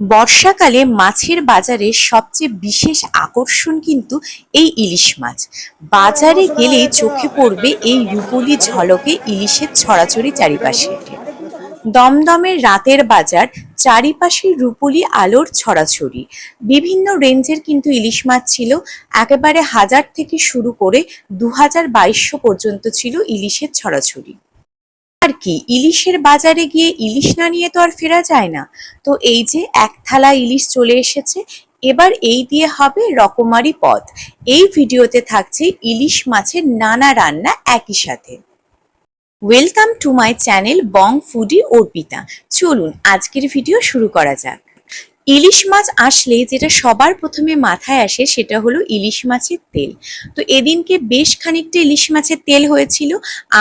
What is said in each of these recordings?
বর্ষাকালে মাছের বাজারে সবচেয়ে বিশেষ আকর্ষণ কিন্তু এই ইলিশ মাছ। বাজারে গেলে চোখে পড়বে এই রূপলি ঝলকে ইলিশের ছড়াছড়ি চারিপাশে। দমদমের রাতের বাজার চারিপাশে রূপলি আলোর ছড়াছড়ি। বিভিন্ন রেঞ্জের কিন্তু ইলিশ মাছ ছিল। একেবারে হাজার থেকে শুরু করে দু হাজার পর্যন্ত ছিল ইলিশের ছড়াছড়ি। আর কি? ইলিশের বাজারে গিয়ে ইলিশ না নিয়ে তো আর ফেরা যায় না। তো এই যে এক থালা ইলিশ চলে এসেছে, এবার এই দিয়ে হবে রকমারি পদ। এই ভিডিওতে থাকছে ইলিশ মাছের নানা রান্না একই সাথে। Welcome to my channel bong foodie Arpita. চলুন, আজকের ভিডিও শুরু করা যাক। ইলিশ মাছ আসলে যেটা সবার প্রথমে মাথায় আসে সেটা হলো ইলিশ মাছের তেল। তো এদিনকে বেশ খানিকটা ইলিশ মাছের তেল হয়েছিল।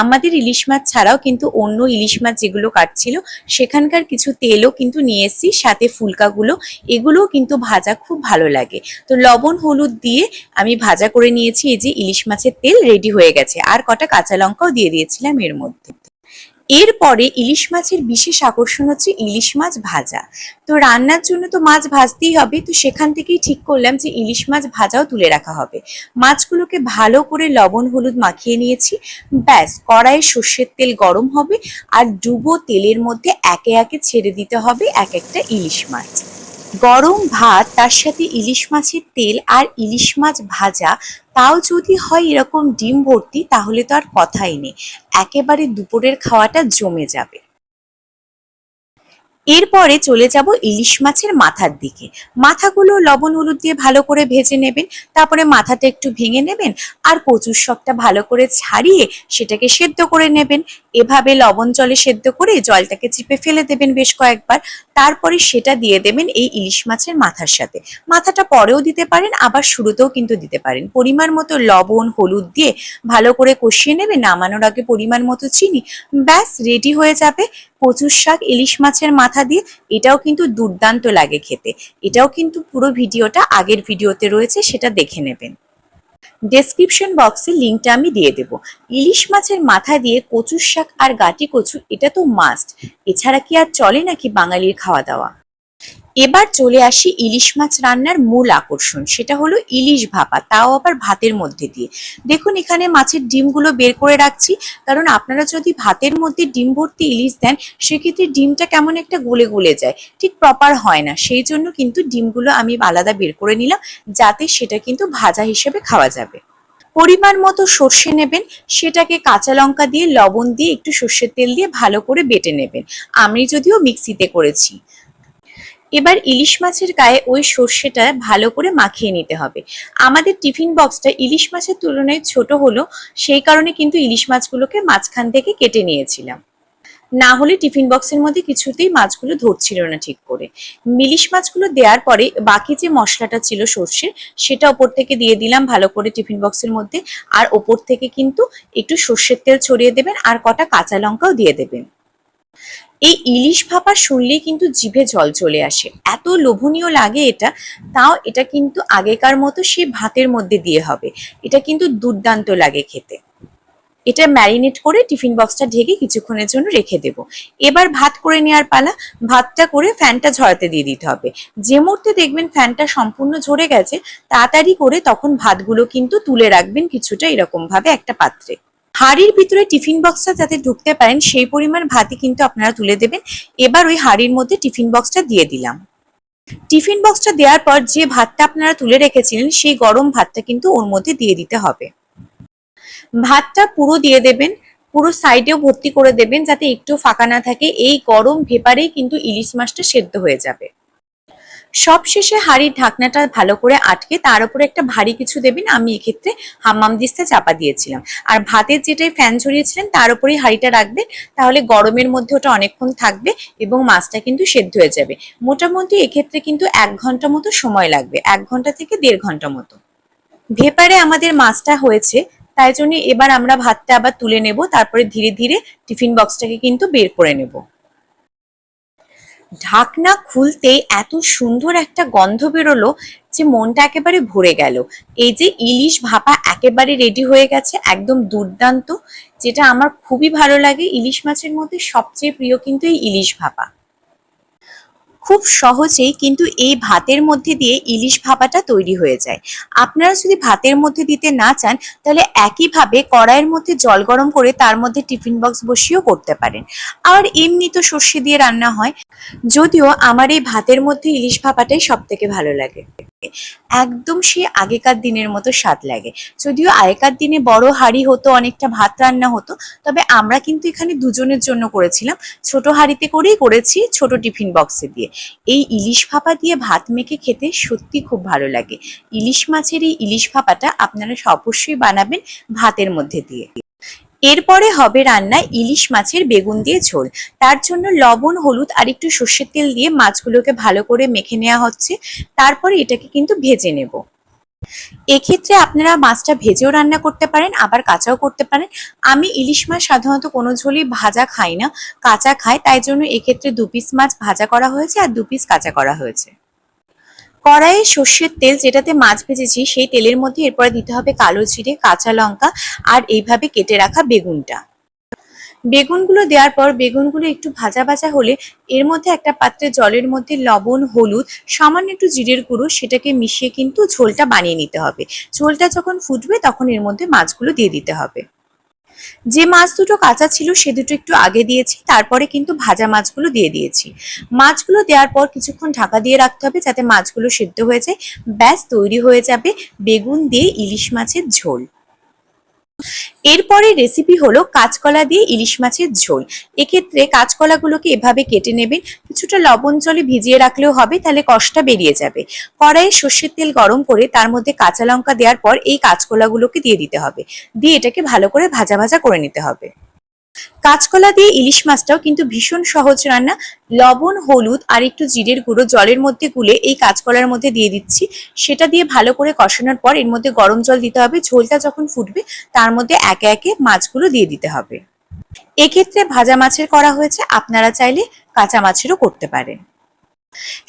আমাদের ইলিশ মাছ ছাড়াও কিন্তু অন্য ইলিশ মাছ যেগুলো কাটছিল, সেখানকার কিছু তেলও কিন্তু নিয়ে এসেছি, সাথে ফুলকাগুলো। এগুলোও কিন্তু ভাজা খুব ভালো লাগে। তো লবণ, হলুদ দিয়ে আমি ভাজা করে নিয়েছি, এই যে ইলিশ মাছের তেল রেডি হয়ে গেছে। আর কটা কাঁচা লঙ্কাও দিয়ে দিয়েছিলাম এর মধ্যে। এরপরে ইলিশ মাছের বিশেষ আকর্ষণ হচ্ছে ইলিশ মাছ ভাজা। তো রান্নার জন্য তো মাছ ভাজতেই হবে, তো সেখান থেকেই ঠিক করলাম যে ইলিশ মাছ ভাজাও তুলে রাখা হবে। মাছগুলোকে ভালো করে লবণ, হলুদ মাখিয়ে নিয়েছি। ব্যাস, কড়াইয়ে সর্ষের তেল গরম হবে, আর ডুবো তেলের মধ্যে একে একে ছেড়ে দিতে হবে এক একটা ইলিশ মাছ। গরম ভাত, তার সাথে ইলিশ মাছের তেল আর ইলিশ মাছ ভাজা, তাও যদি হয় এরকম ডিম ভর্তি, তাহলে তো আর কথাই নেই। একেবারে দুপুরের খাওয়াটা জমে যাবে। এরপরে চলে যাব ইলিশ মাছের মাথার দিকে। মাথাগুলো লবণ হলুদ দিয়ে ভালো করে ভেজে নেবেন, তারপরে মাথাটা একটু ভেঙে নেবেন, আর কচুর শকটা ভালো করে ছাড়িয়ে সেটাকে সেদ্ধ করে নেবেন। এভাবে লবণ জলে সেদ্ধ করে জলটাকে চিপে ফেলে দেবেন বেশ কয়েকবার। তারপরে সেটা দিয়ে দেবেন এই ইলিশ মাছের মাথার সাথে। মাথাটা পরেও দিতে পারেন, আবার শুরুতেও কিন্তু দিতে পারেন। পরিমাণ মতো লবণ, হলুদ দিয়ে ভালো করে কষিয়ে নেবেন, নামানোর আগে পরিমাণ মতো চিনি, ব্যাস রেডি হয়ে যাবে। কচুর শাক, ইলিশ মাছের মাথা দিয়ে, এটাও কিন্তু দুর্দান্ত লাগে খেতে। এটাও কিন্তু পুরো ভিডিওটা আগের ভিডিওতে রয়েছে, সেটা দেখে নেবেন। ডেসক্রিপশন বক্সে লিঙ্কটা আমি দিয়ে দেব। ইলিশ মাছের মাথা দিয়ে কচুর শাক আর গাটি কচু, এটা তো মাস্ট। এছাড়া কি আর চলে নাকি বাঙালির খাওয়া দাওয়া? এবার চলে আসি ইলিশ মাছ রান্নার মূল আকর্ষণ, সেটা হলো ইলিশ ভাপা, তাও আবার ভাতের মধ্যে দিয়ে। দেখুন, এখানে মাছের ডিমগুলো বের করে রাখছি, কারণ আপনারা যদি ভাতের মধ্যে ডিম ভর্তি ইলিশ দেন, সেক্ষেত্রে ডিমটা কেমন একটা গলে গলে যায়, ঠিক প্রপার হয় না। সেই জন্য কিন্তু ডিমগুলো আমি আলাদা বের করে নিলাম, যাতে সেটা কিন্তু ভাজা হিসেবে খাওয়া যাবে। পরিমাণ মতো সর্ষে নেবেন, সেটাকে কাঁচা লঙ্কা দিয়ে, লবণ দিয়ে, একটু সর্ষের তেল দিয়ে ভালো করে বেটে নেবেন। আমি যদিও মিক্সিতে করেছি। এবার ইলিশ মাছের গায়ে ওই সর্ষেটা ভালো করে মাখিয়ে নিতে হবে। আমাদের টিফিন বক্সটা ইলিশ মাছের তুলনায় ছোট হলো, সেই কারণে কিন্তু ইলিশ মাছগুলোকে মাঝখান থেকে কেটে নিয়েছিলাম। না হলে টিফিন বক্সের মধ্যে কিছুতেই মাছগুলো ধরছিল না ঠিক করে। ইলিশ মাছগুলো দেওয়ার পরে বাকি যে মশলাটা ছিল সর্ষের সেটা ওপর থেকে দিয়ে দিলাম ভালো করে টিফিন বক্সের মধ্যে। আর ওপর থেকে কিন্তু একটু সর্ষের তেল ছড়িয়ে দেবেন আর কটা কাঁচা লঙ্কাও দিয়ে দেবেন। এই ইলিশ ভাপা শুনলেই কিন্তু জিভে জল চলে আসে। এত লোভনীয় লাগে এটা, তাও এটা কিন্তু আগেকার মতো সে ভাতের মধ্যে দিয়ে হবে। এটা কিন্তু দুর্দান্ত লাগে খেতে। এটা ম্যারিনেট করে টিফিন বক্সটা ঢেকে কিছুক্ষণের জন্য রেখে দেব। এবার ভাত করে নেওয়ার পালা, ভাতটা করে ফ্যানটা ঝরাতে দিয়ে দিতে হবে। যে মুহূর্তে দেখবেন ফ্যানটা সম্পূর্ণ ঝরে গেছে, তাড়াতাড়ি করে তখন ভাতগুলো কিন্তু তুলে রাখবেন কিছুটা এরকম ভাবে একটা পাত্রে। হাড়ির ভিতরে টিফিন বক্সটা যাতে ঢুকতে পারেন, সেই পরিমাণ ভাতই কিন্তু আপনারা তুলে দেবেন। এবার ওই হাড়ির মধ্যে টিফিন বক্সটা দিয়ে দিলাম। টিফিন বক্সটা দেওয়ার পর যে ভাতটা আপনারা তুলে রেখেছিলেন, সেই গরম ভাতটা কিন্তু ওর মধ্যে দিয়ে দিতে হবে। ভাতটা পুরো দিয়ে দেবেন, পুরো সাইডেও ভর্তি করে দেবেন, যাতে একটু ফাঁকা না থাকে। এই গরম ভেপারেই কিন্তু ইলিশ মাছটা সেদ্ধ হয়ে যাবে। সব শেষে হাঁড়ির ঢাকনাটা ভালো করে আটকে তার উপরে একটা ভারী কিছু দেবেন। আমি এক্ষেত্রে হাম্মাম দিস্তা চাপা দিয়েছিলাম। আর ভাতের যেটাই ফ্যান ঝরিয়েছিলেন, তার উপরেই হাঁড়িটা রাখবেন। তাহলে গরমের মধ্যে ওটা অনেকক্ষণ থাকবে এবং মাছটা কিন্তু সেদ্ধ হয়ে যাবে। মোটামুটি এক্ষেত্রে কিন্তু এক ঘণ্টা মতো সময় লাগবে। এক ঘণ্টা থেকে দেড় ঘণ্টা মতো। ভেপারে আমাদের মাছটা হয়েছে, তাই জন্য এবার আমরা ভাতটা আবার তুলে নেব। তারপরে ধীরে ধীরে টিফিন বক্সটাকে কিন্তু বের করে নেব। ঢাকনা খুলতেই এত সুন্দর একটা গন্ধ বেরোলো যে মনটা একেবারে ভরে গেল। এই যে ইলিশ ভাপা একেবারে রেডি হয়ে গেছে, একদম দুর্দান্ত, যেটা আমার খুবই ভালো লাগে। ইলিশ মাছের মধ্যে সবচেয়ে প্রিয় কিন্তু এই ইলিশ ভাপা। খুব সহজেই কিন্তু এই ভাতের মধ্যে দিয়ে ইলিশ ভাপাটা তৈরি হয়ে যায়। আপনারা যদি ভাতের মধ্যে দিতে না চান, তাহলে একইভাবে কড়াইয়ের মধ্যে জল গরম করে তার মধ্যে টিফিন বক্স বসিয়েও করতে পারেন। আর এমনি তো সর্ষে দিয়ে রান্না হয়, যদিও আমার এই ভাতের মধ্যে ইলিশ ভাপাটাই সব থেকে ভালো লাগে। একদম সে আগেকার দিনের মতো স্বাদ লাগে। যদিও আগেকার দিনে বড় হাঁড়ি হতো, অনেকটা ভাত রান্না হতো, তবে আমরা কিন্তু এখানে দুজনের জন্য করেছিলাম। ছোট হাঁড়িতে করেই করেছি, ছোট টিফিন বক্সে দিয়ে। এই ইলিশ ভাপা দিয়ে ভাত মেখে খেতে সত্যি খুব ভালো লাগে। ইলিশ মাছের এই ইলিশ ভাপাটা আপনারা অবশ্যই বানাবেন ভাতের মধ্যে দিয়ে। এরপরে হবে রান্না ইলিশ মাছের বেগুন দিয়ে ঝোল। তার জন্য লবণ, হলুদ আর একটু সর্ষের তেল দিয়ে মাছগুলোকে ভালো করে মেখে নেওয়া হচ্ছে। তারপরে এটাকে কিন্তু ভেজে নেব। এক্ষেত্রে আপনারা মাছটা ভেজেও রান্না করতে পারেন, আবার কাঁচাও করতে পারেন। আমি ইলিশ মাছ সাধারণত কোনো ঝোলই ভাজা খাই না, কাঁচা খাই, তাই জন্য এক্ষেত্রে দু পিস মাছ ভাজা করা হয়েছে আর দু পিস কাঁচা করা হয়েছে। কড়াইয়ে সর্ষের তেল যেটাতে মাছ ভেজেছি, সেই তেলের মধ্যে এরপরে দিতে হবে কালো জিরে, কাঁচা লঙ্কা আর এইভাবে কেটে রাখা বেগুনটা। বেগুনগুলো দেওয়ার পর বেগুনগুলো একটু ভাজা ভাজা হলে এর মধ্যে একটা পাত্রে জলের মধ্যে লবণ, হলুদ, সামান্য একটু জিরের গুঁড়ো, সেটাকে মিশিয়ে কিন্তু ঝোলটা বানিয়ে নিতে হবে। ঝোলটা যখন ফুটবে তখন এর মধ্যে মাছগুলো দিয়ে দিতে হবে। যে মাছ দুটো কাঁচা ছিল সে দুটো একটু আগে দিয়েছি, তারপরে কিন্তু ভাজা মাছগুলো দিয়ে দিয়েছি। মাছগুলো দেওয়ার পর কিছুক্ষণ ঢাকা দিয়ে রাখতে হবে যাতে মাছগুলো সিদ্ধ হয়ে যায়। ব্যাস, তৈরি হয়ে যাবে বেগুন দিয়ে ইলিশ মাছের ঝোল। এরপরে রেসিপি হলো কাঁচকলা দিয়ে ইলিশ মাছের ঝোল। এক্ষেত্রে কাঁচকলাগুলোকে এভাবে কেটে নেবেন, কিছুটা লবণ জলে ভিজিয়ে রাখলেও হবে, তাহলে কষ্টটা বেরিয়ে যাবে। কড়াইয়ে সর্ষের তেল গরম করে তার মধ্যে কাঁচা লঙ্কা দেওয়ার পর এই কাঁচকলাগুলোকে দিয়ে দিতে হবে। দিয়ে এটাকে ভালো করে ভাজা ভাজা করে নিতে হবে। কাঁচকলা দিয়ে ইলিশ মাছটাও কিন্তু ভীষণ সহজ রান্না। লবণ, হলুদ আর একটু জিরের গুঁড়ো জলের মধ্যে গুলে এই কাঁচকলার মধ্যে দিয়ে দিচ্ছি। সেটা দিয়ে ভালো করে কষানোর পর এর মধ্যে গরম জল দিতে হবে। ঝোলটা যখন ফুটবে, তার মধ্যে একে একে মাছগুলো দিয়ে দিতে হবে। এক্ষেত্রে ভাজা মাছের করা হয়েছে। আপনারা চাইলে কাঁচা মাছেরও করতে পারেন।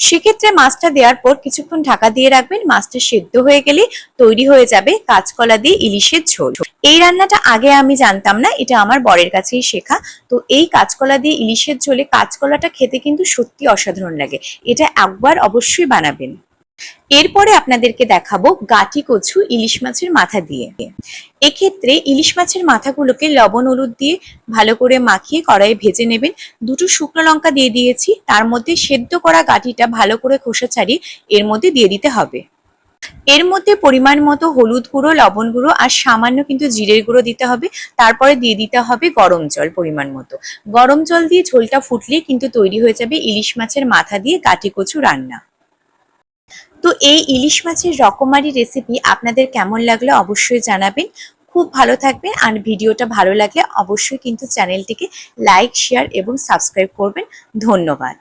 সেক্ষেত্রে মাছটা দেওয়ার পর কিছুক্ষণ ঢাকা দিয়ে রাখবেন। মাছটা সেদ্ধ হয়ে গেলে তৈরি হয়ে যাবে কাঁচকলা দিয়ে ইলিশের ঝোল। এই রান্নাটা আগে আমি জানতাম না, এটা আমার বরের কাছেই শেখা। তো এই কাঁচকলা দিয়ে ইলিশের ঝোলে কাঁচকলাটা খেতে কিন্তু সত্যি অসাধারণ লাগে। এটা একবার অবশ্যই বানাবেন। এরপরে আপনাদেরকে দেখাবো গাটি কচু ইলিশ মাছের মাথা দিয়ে। এক্ষেত্রে ইলিশ মাছের মাথাগুলোকে লবণ হলুদ দিয়ে ভালো করে মাখিয়ে কড়াইয়ে ভেজে নেবেন। দুটো শুকনো লঙ্কা দিয়ে দিয়েছি, তার মধ্যে সেদ্ধ করা গাটিটা ভালো করে খোসা ছাড়িয়ে এর মধ্যে দিয়ে দিতে হবে। এর মধ্যে পরিমাণ মতো হলুদ গুঁড়ো, লবণ গুঁড়ো আর সামান্য কিন্তু জিরের গুঁড়ো দিতে হবে। তারপরে দিয়ে দিতে হবে গরম জল পরিমাণ মতো। গরম জল দিয়ে ঝোলটা ফুটলে কিন্তু তৈরি হয়ে যাবে ইলিশ মাছের মাথা দিয়ে কাটি কচু রান্না। তো এই ইলিশ মাছের রকমারি রেসিপি আপনাদের কেমন লাগল অবশ্যই জানাবেন। খুব ভালো থাকবেন আর ভিডিওটা ভালো লাগলে অবশ্যই কিন্তু চ্যানেলটিকে লাইক শেয়ার এবং সাবস্ক্রাইব করবেন। ধন্যবাদ।